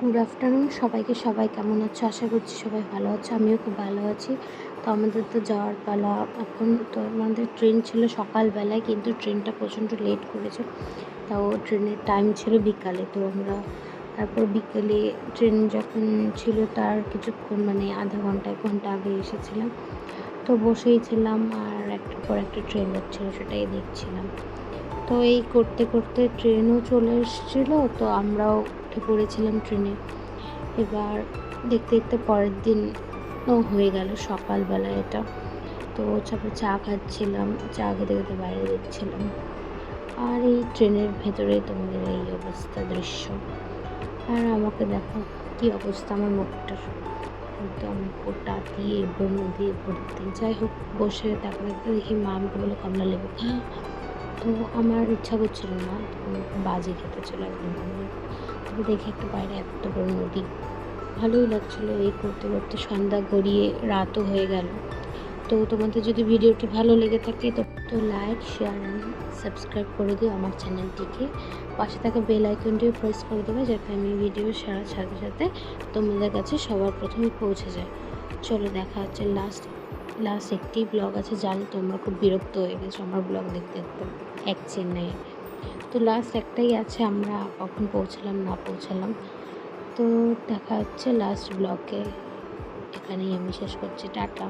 Good afternoon সবাইকে সবাই কেমন আছো? আশা করছি সবাই ভালো আছো। আমিও খুব ভালো আছি। তো আমাদের তো যাওয়ার পালা এখন তো আমাদের ট্রেন ছিল সকালবেলায়, কিন্তু ট্রেনটা প্রচণ্ড লেট করেছে। তাও ট্রেনের টাইম ছিল বিকালে। তো আমরা তারপর বিকেলে ট্রেন যখন ছিল তার কিছুক্ষণ মানে আধা ঘণ্টা, এক ঘণ্টা আগে এসেছিলাম। তো বসেই ছিলাম আর একটার পর একটা ট্রেন হচ্ছিল, সেটাই দেখছিলাম। তো এই করতে করতে ট্রেনও চলে এসেছিল, তো আমরাও উঠে পড়েছিলাম ট্রেনে এবার দেখতে দেখতে পরের দিন ও হয়ে গেল সকালবেলা এটা। তো তারপরে চা খাচ্ছিলাম, চা খেতে খেতে বাইরে দেখছিলাম। আর এই ট্রেনের ভেতরে তোমাদের এই অবস্থা দৃশ্য। আর আমাকে দেখো কী অবস্থা আমার মুখটার একদম গোটা দিয়ে ব্রণ দিয়ে ভর্তি। যাই হোক, বসে তারপরে দেখি মা আমাকে বলে কমলা লেবু খা তো আমার ইচ্ছা করছিল না বাজি খেতে চলে একদম তবে দেখে একটা বাইরে এত বড় নদী ভালোই লাগছিল এই করতে করতে, সন্ধ্যা গড়িয়ে রাতও হয়ে গেল। তো তোমাদের যদি ভিডিওটি ভালো লেগে থাকে, তো লাইক শেয়ার সাবস্ক্রাইব করে দিও আমার চ্যানেলটিকে। পাশে থাকা বেল আইকনটিও প্রেস করে দেবে যাতে আমি ভিডিও সারার সাথে সাথে তোমাদের কাছে সবার প্রথমে পৌঁছে যায় চলো দেখা হচ্ছে লাস্ট লাস্ট একটি ব্লগ আছে, জানি তোমরা খুব বিরক্ত হয়ে গেছো আমার ব্লগ দেখতে দেখতে, এক চেন্নাই তো লাস্ট একটাই আছে, আমরা কখন পৌঁছালাম না পৌঁছালাম। তো দেখা হচ্ছে লাস্ট ব্লগে এখানেই আমি শেষ করছি, টাটা।